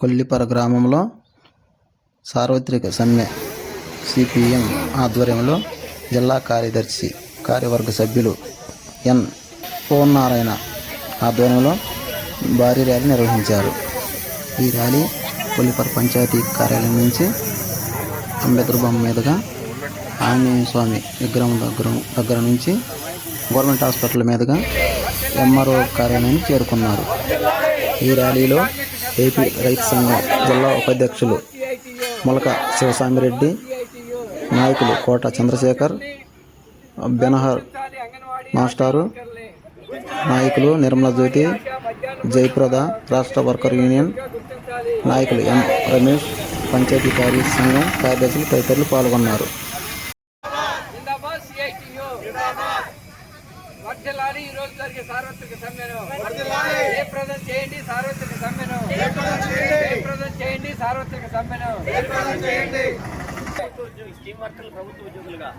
కొల్లిపర గ్రామంలో సార్వత్రిక సమ్మె సిపిఎం ఆధ్వర్యంలో జిల్లా కార్యదర్శి కార్యవర్గ సభ్యులు ఎన్ నారాయణ ఆధ్వర్యంలో భారీ ర్యాలీ నిర్వహించారు. ఈ ర్యాలీ కొల్లిపర పంచాయతీ కార్యాలయం నుంచి అంబేద్కర్ బొమ్మ మీదుగా ఆంజనేయ స్వామి విగ్రహం దగ్గర దగ్గర నుంచి గవర్నమెంట్ హాస్పిటల్ మీదుగా ఎంఆర్ఓ కార్యాలయానికి చేరుకున్నారు. ఈ ర్యాలీలో ఏపీ రైతు సంఘం జిల్లా ఉపాధ్యక్షులు మొలక శివస్వామిరెడ్డి నాయకులు కోట చంద్రశేఖర్ బెనహర్ మాస్టారు నాయకులు నిర్మలా జ్యోతి జయప్రద రాష్ట్ర వర్కర్ యూనియన్ నాయకులు ఎం రమేష్ పంచాయతీ కార్య సంఘం కార్యదర్శులు తదితరులు పాల్గొన్నారు జిందాబాద్ సిఐటియు జిందాబాద్ వర్ధిల్లాలి ఈ రోజు జరిగే సార్వత్రిక సమ్మెను జయప్రదం చేయండి సార్వత్రిక సమ్మెను జయప్రదం చేయండి! సార్వత్రిక సమ్మెను స్టీమ్ వర్కర్లు ప్రభుత్వ ఉద్యోగులుగా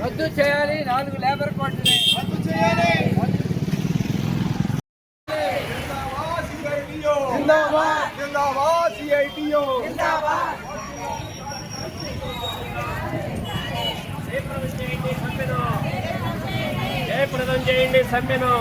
రద్దు చేయాలి. నాలుగు లేబర్ కోడ్లని రద్దు చేయాలి. జిందాబాద్. జిందాబాద్ సిఐటియు జయప్రదం చేయండి సమ్మెను. జయప్రదం చేయండి. సమ్మెను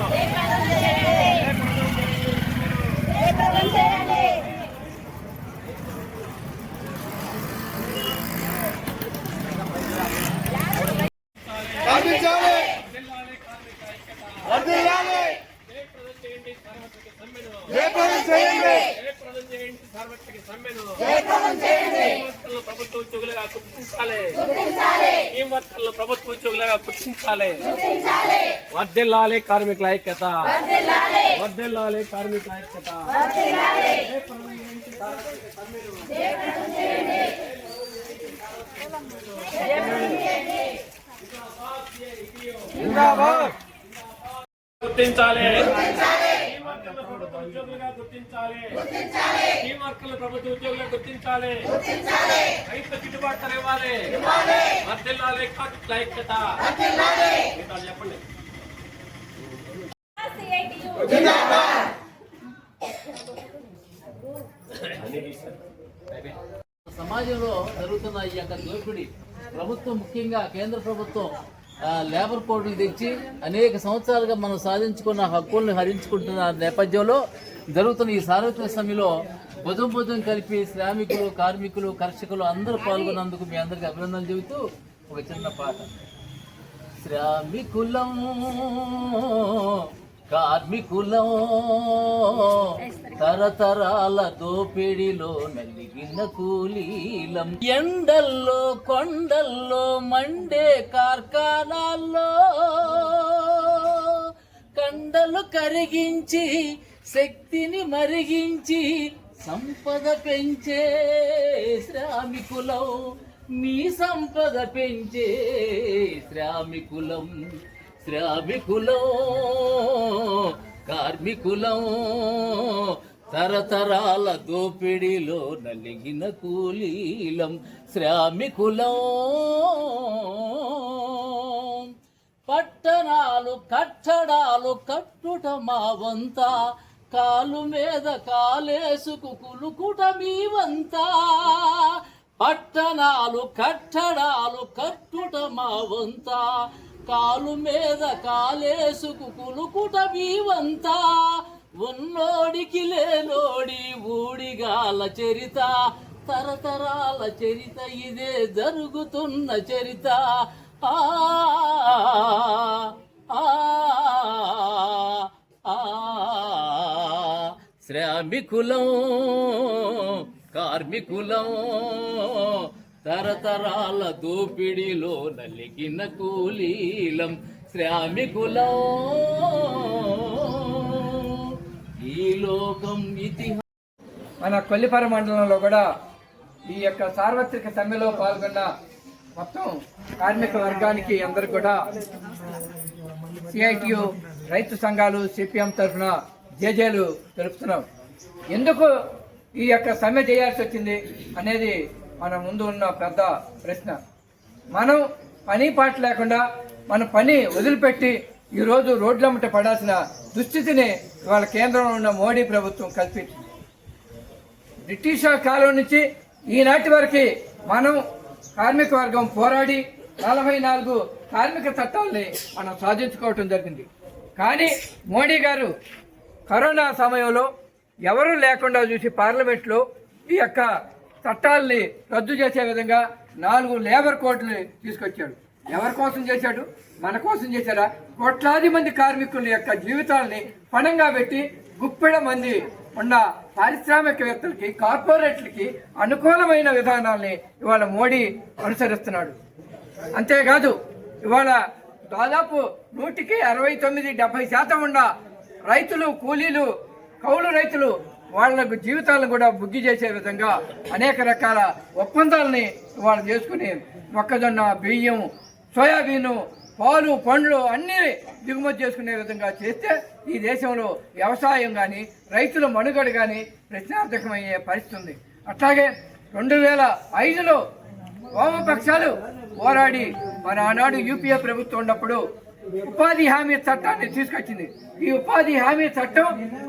ప్రభుత్వ ఉద్యోగులుగా గుర్తించాలి ఈ వర్కర్లు ప్రభుత్వ ఉద్యోగులుగా గుర్తించాలి వర్ధిల్లాలి. కార్మికుల ఐక్యత వర్ధిల్లాలి కార్మికుల ఐక్యత జిందాబాద్ గుర్తించాలి. ఈ వర్కర్లు ప్రభుత్వ ఉద్యోగులుగా గుర్తించాలి. ఈ వర్కర్లు ప్రభుత్వ ఉద్యోగులుగా గుర్తించాలి. రైతు గిట్టుబాటు ధర ఇవ్వాలి. వర్ధిల్లాలి కార్మికుల ఐక్యత మిగతాది చెప్పండి. సమాజంలో జరుగుతున్న ఈ యొక్క దోపిడి ప్రభుత్వం ముఖ్యంగా కేంద్ర ప్రభుత్వం లేబర్ కోడ్లు తెచ్చి అనేక సంవత్సరాలుగా మనం సాధించుకున్న హక్కులను హరించుకుంటున్న నేపథ్యంలో జరుగుతున్న ఈ సార్వత్రిక సమ్మెలో భుజం భుజం కలిపి శ్రామికులు కార్మికులు కర్షకులు అందరూ పాల్గొన్నందుకు మీ అందరికీ అభినందనలు చెబుతూ ఒక చిన్న పాట. శ్రామికులం కార్మికులం. తరతరాల దోపిడిలో నలిగిన కూలీలం. ఎండల్లో కొండల్లో మండే కార్ఖానాల్లో కండలు కరిగించి శక్తిని మరిగించి సంపద పెంచే శ్రామికులం. మీ సంపద పెంచే శ్రామికులం. శ్రామికులం కార్మికులం తరతరాల దోపిడిలో నలిగిన కూలీలం శ్రామికులం. పట్టణాలు కట్టడాలు కట్టుట మా వంత కాలు మీద కాలేసుకు కులుకుట మీ వంత. పట్టణాలు కట్టడాలు కట్టుట మా వంత కాలు మీద కాలేసుకు కులుకుట వీవంతా ఉన్నోడికి లేనోడి ఊడిగాల చరిత తరతరాల చరిత ఇదే జరుగుతున్న చరిత. ఆ, శ్రామికులం కార్మికులం తరతరాల దోపిడిలో నలిగిన కూలీలం శ్రామికులం. ఈ లోకం ఇతిహాసం మన కొల్లిపర మండలంలో కూడా ఈ యొక్క సార్వత్రిక సమ్మెలో పాల్గొన్న మొత్తం కార్మిక వర్గానికి అందరు కూడా సిఐటియు రైతు సంఘాలు సిపిఎం తరఫున జేజేలు తెలుపుతున్నాం. ఎందుకు ఈ యొక్క సమ్మె చేయాల్సి వచ్చింది అనేది మన ముందు ఉన్న పెద్ద ప్రశ్న. మనం పని పాట లేకుండా మన పని వదిలిపెట్టి ఈరోజు రోడ్లమ్మట పడాల్సిన దుస్థితిని ఇవాళ కేంద్రంలో ఉన్న మోడీ ప్రభుత్వం కల్పించింది. బ్రిటిష్ కాలం నుంచి ఈనాటి వరకు మనం కార్మిక వర్గం పోరాడి నలభై నాలుగు కార్మిక చట్టాలని మనం సాధించుకోవటం జరిగింది. కానీ మోడీ గారు కరోనా సమయంలో ఎవరూ లేకుండా చూసి పార్లమెంట్లో ఈ యొక్క చట్టాలని రద్దు చేసే విధంగా నాలుగు లేబర్ కోడ్లు తీసుకొచ్చాడు. ఎవరి కోసం చేశాడు? మన కోసం చేశారా? కోట్లాది మంది కార్మికుల యొక్క జీవితాలని పణంగా పెట్టి గుప్పెడ మంది ఉన్న పారిశ్రామికవేత్తలకి కార్పొరేట్లకి అనుకూలమైన విధానాల్ని ఇవాళ మోడీ అనుసరిస్తున్నాడు. అంతేకాదు ఇవాళ దాదాపు నూటికి అరవై తొమ్మిది డెబ్బై శాతం ఉన్న రైతులు కూలీలు కౌలు రైతులు వాళ్ళకు జీవితాలను కూడా బుగ్గి చేసే విధంగా అనేక రకాల ఒప్పందాలని వాళ్ళు చేసుకుని మొక్కజొన్న బియ్యం సోయాబీను పాలు పండ్లు అన్నీ దిగుమతి చేసుకునే విధంగా చేస్తే ఈ దేశంలో వ్యవసాయం కానీ రైతుల మనుగడ కానీ ప్రశ్నార్థకమయ్యే పరిస్థితి ఉంది. అట్లాగే రెండు వేల ఐదులో వామపక్షాలు పోరాడి మన ఆనాడు యూపీఏ ప్రభుత్వం ఉన్నప్పుడు ఉపాధి హామీ చట్టాన్ని తీసుకొచ్చింది. ఈ ఉపాధి హామీ చట్టం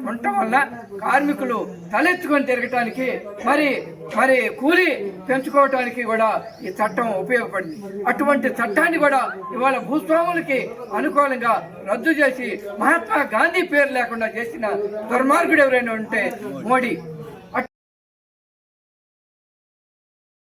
ఉండటం వల్ల కార్మికులు తలెత్తుకొని తిరగటానికి మరి మరి కూలి పెంచుకోవటానికి కూడా ఈ చట్టం ఉపయోగపడింది. అటువంటి చట్టాన్ని కూడా ఇవాళ భూస్వాములకి అనుకూలంగా రద్దు చేసి మహాత్మా గాంధీ పేరు లేకుండా చేసిన దుర్మార్గుడు ఎవరైనా ఉంటే మోడీ.